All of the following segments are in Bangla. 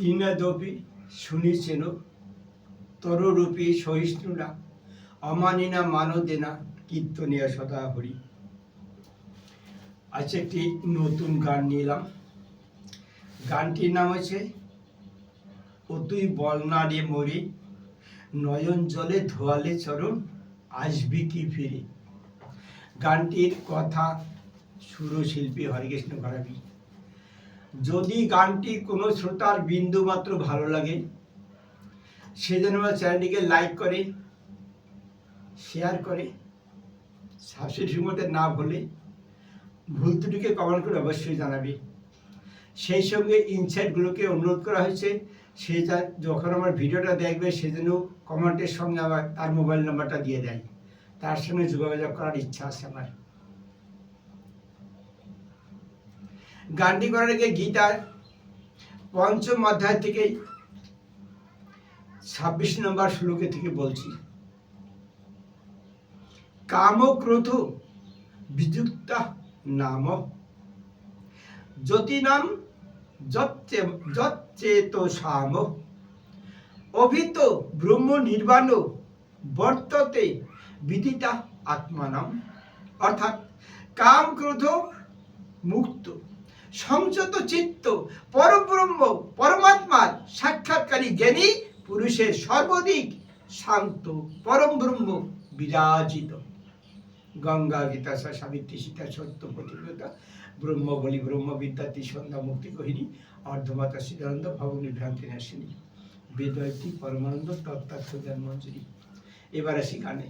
তৃণদপি শুনিছেন তররূপী সহিষ্ণুরা, অমানিনা মানদেনা কীর্তনিয়া সদা হরি আজ একটি নতুন গান নিলাম গানটির নাম হচ্ছে, ও তুই বলনা রে মরি, নয়ন জলে ধোয়ালে চরণ, আসবি কি ফিরে? গানটির কথা সুরশিল্পী হরিকৃষ্ণ ঘরাবি যদি গানটি কোনো শ্রোতার বিন্দু মাত্র ভালো লাগে সে যেন আমার চ্যানেলটিকে লাইক করে শেয়ার করে সাবস্ক্রাইব মধ্যে না ভুলে ভুল ত্রুটিকে কমেন্ট করে অবশ্যই জানাবে। সেই সঙ্গে ইনসাইটগুলোকে অনুরোধ করা হয়েছে সে যখন আমার ভিডিওটা দেখবে সে যেন কমেন্টের সঙ্গে আবার তার মোবাইল নাম্বারটা দিয়ে দেয়। তার সঙ্গে যোগাযোগ করার ইচ্ছা আছে আমার। গানটি করার আগে গীতার পঞ্চম অধ্যায় থেকে ছাব্বিশ নম্বর শ্লোকে থেকে বলছি কাম ক্রোধ বিযুক্তা নাম জ্যোতিনাম যচ্চেত সাম। অভিত ব্রহ্ম নির্বাণ বর্ততে বিদিতা আত্মানাম। অর্থাৎ কাম ক্রোধ মুক্ত। সংযত চিত্ত, পরব্রহ্ম পরমাত্মার সাক্ষাৎকারী জ্ঞানী, পুরুষের সর্বাধিক শান্ত পরম ব্রহ্ম বিরাজিত। গঙ্গা, গীতা সাবিত্রী, সীতা, সত্য প্রতিব্রতা ব্রহ্ম, বলি ব্রহ্মবিদ্যাতি সন্ধ্যা, মুক্তি কহিনী অর্ধমাতা সিদ্ধান্ত ভবনী, ভ্রান্তি, নাশিনী। বেদয়টি পরমানন্দ, তত্ত্বার্থ মঞ্জুরি এবার আসি গানে।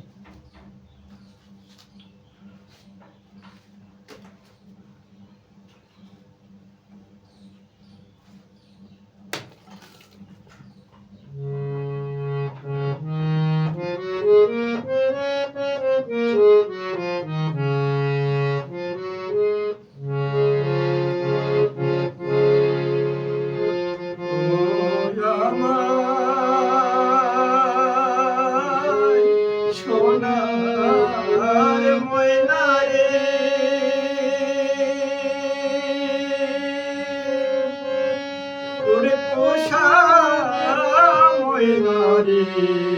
Thank you.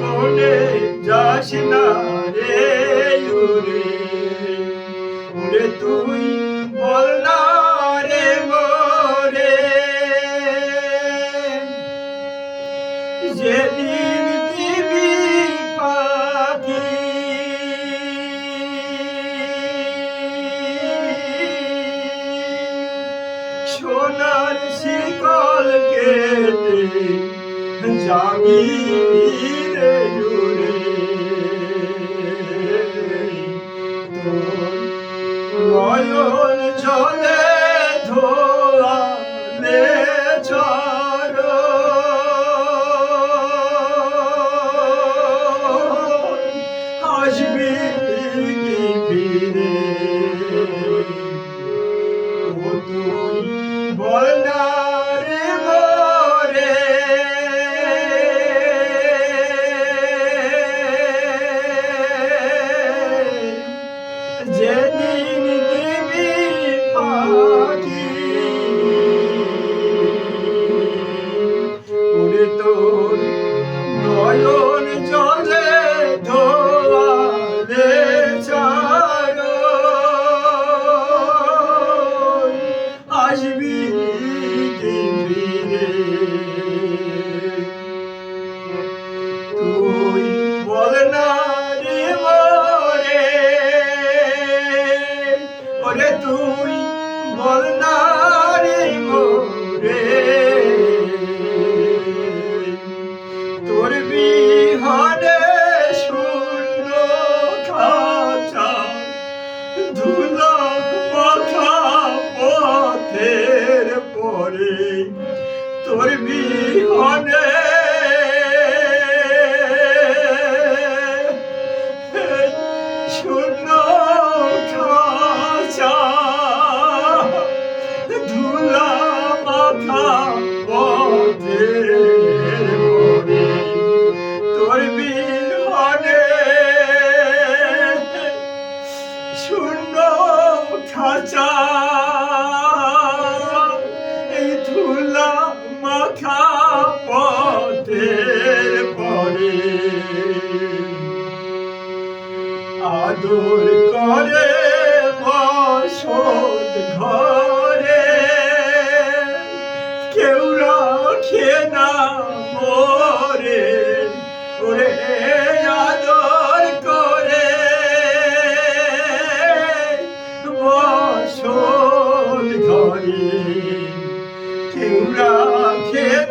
গগনে যাস না রে তুই যাবি রে জুড়ে তোর নয়ন জলে কেউ রাখে না মোরে। ওরে আদর করে। বসল ধরে কেউ রাখে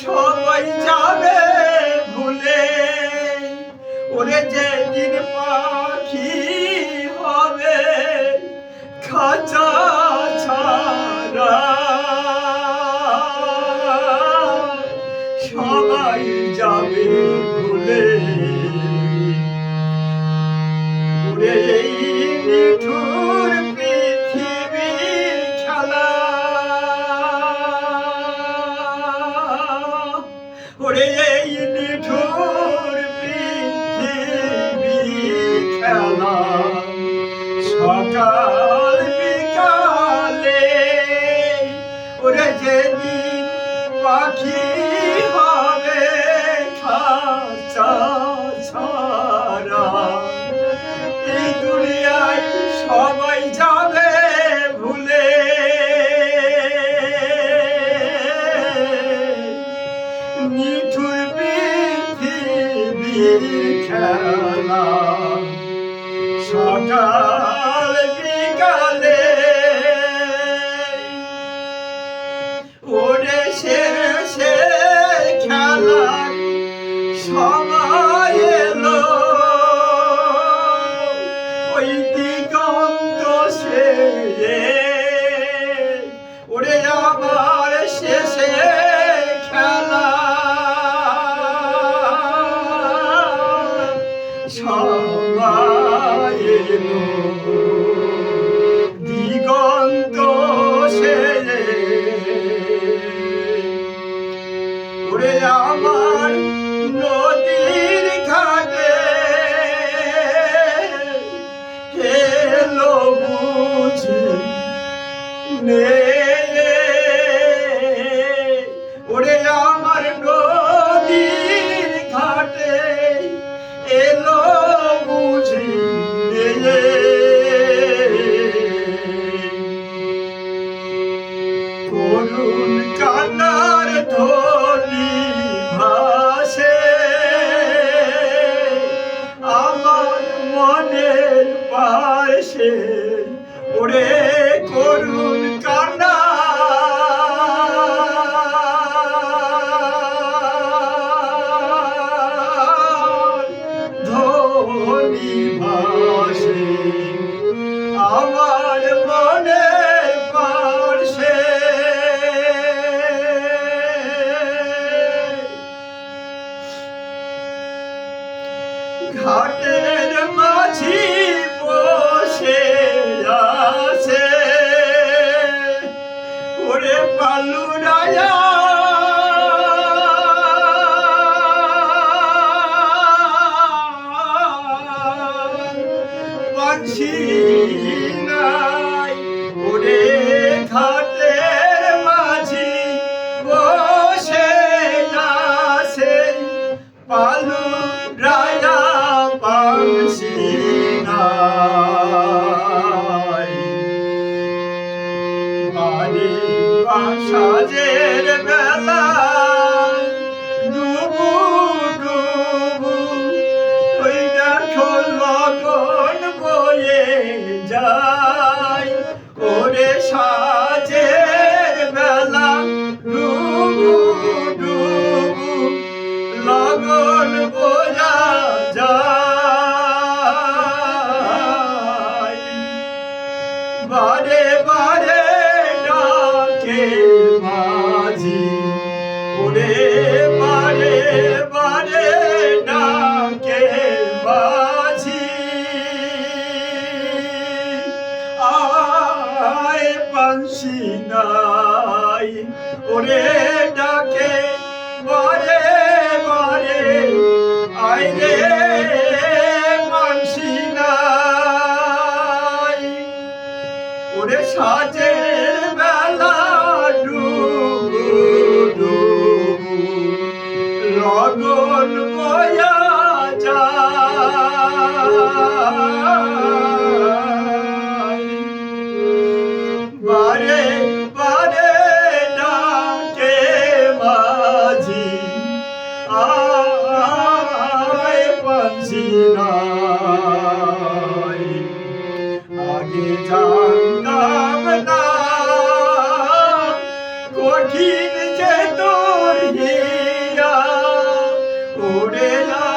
সবাই যাবে ভুলে। ওরে যেদিন পাখি হবে খাঁচা সবাই যাবে ভুলে। ওরে এই নিঠুর সকাল আঙুল কান্নার ধনি ভাসে। আমার মনের পাশে ওরে ঘাটের মাঝি বসে আছে। ওরে পালুরায়া সাজে বারে বারে ডাকে মাঝি। ওরে বাজে কঠিন যে তোর হীরা ওড়ে না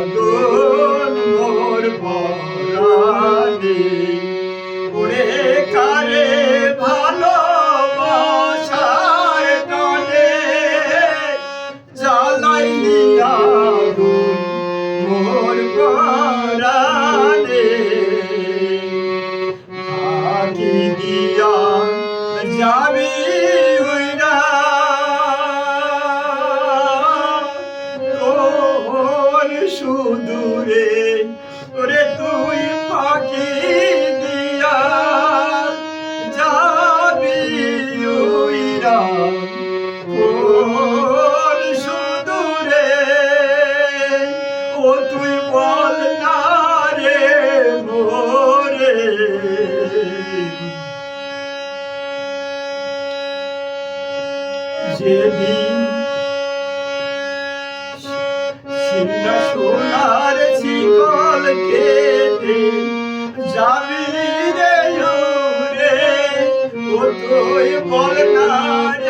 পাগল মোর পরাণে। ওরে কারে ভালো বসার টনে জ্বালাইলি আগুন মোর পরাণে। হাকি দিয়া যার সেদিন সিন্না সোনার শিকল কেটে যাবি রে রে ও তুই বল না রে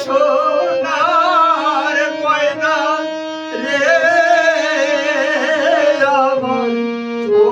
সোনার পয়দা রে আমার ও